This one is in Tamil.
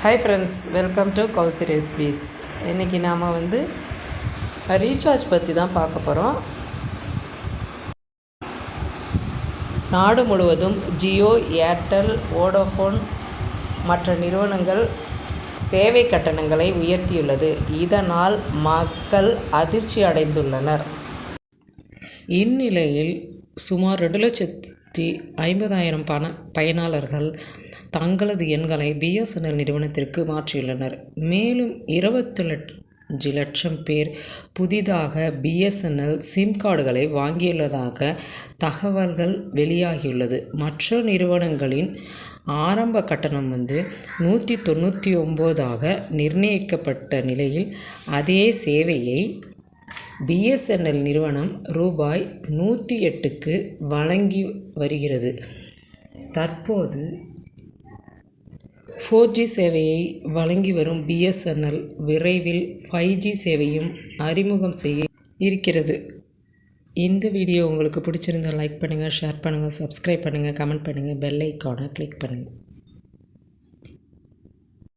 Hi friends welcome to Kowsi recipes இன்றைக்கி நாம் வந்து ரீசார்ஜ் பற்றி தான் பார்க்க போகிறோம் நாடு முழுவதும் ஜியோ ஏர்டெல் வோடோஃபோன் மற்ற நிறுவனங்கள் சேவை கட்டணங்களை உயர்த்தியுள்ளது. இதனால் மக்கள் அதிர்ச்சி அடைந்துள்ளனர். இந்நிலையில் சுமார் ரெண்டு லட்சத்தி ஐம்பதாயிரம் பண பயனாளர்கள் தங்களது எண்களை பிஎஸ்என்எல் நிறுவனத்திற்கு மாற்றியுள்ளனர். மேலும் இருபத்தி அஞ்சு லட்சம் பேர் புதிதாக பிஎஸ்என்எல் சிம் கார்டுகளை வாங்கியுள்ளதாக தகவல்கள் வெளியாகியுள்ளது. மற்ற நிறுவனங்களின் ஆரம்ப கட்டணம் வந்து நூற்றி தொண்ணூற்றி ஒம்போதாக நிர்ணயிக்கப்பட்ட நிலையில் அதே சேவையை பிஎஸ்என்எல் நிறுவனம் ரூபாய் நூற்றி எட்டுக்கு வழங்கி வருகிறது. தற்போது ஃபோர் ஜி சேவையை வழங்கி வரும் பிஎஸ்என்எல் விரைவில் ஃபைவ் ஜி சேவையும் அறிமுகம் செய்ய இருக்கிறது. இந்த வீடியோ உங்களுக்கு பிடிச்சிருந்தால் லைக் பண்ணுங்கள் ஷேர் பண்ணுங்கள் சப்ஸ்கிரைப் பண்ணுங்கள் கமெண்ட் பண்ணுங்கள் பெல் ஐக்கானை கிளிக் பண்ணுங்கள்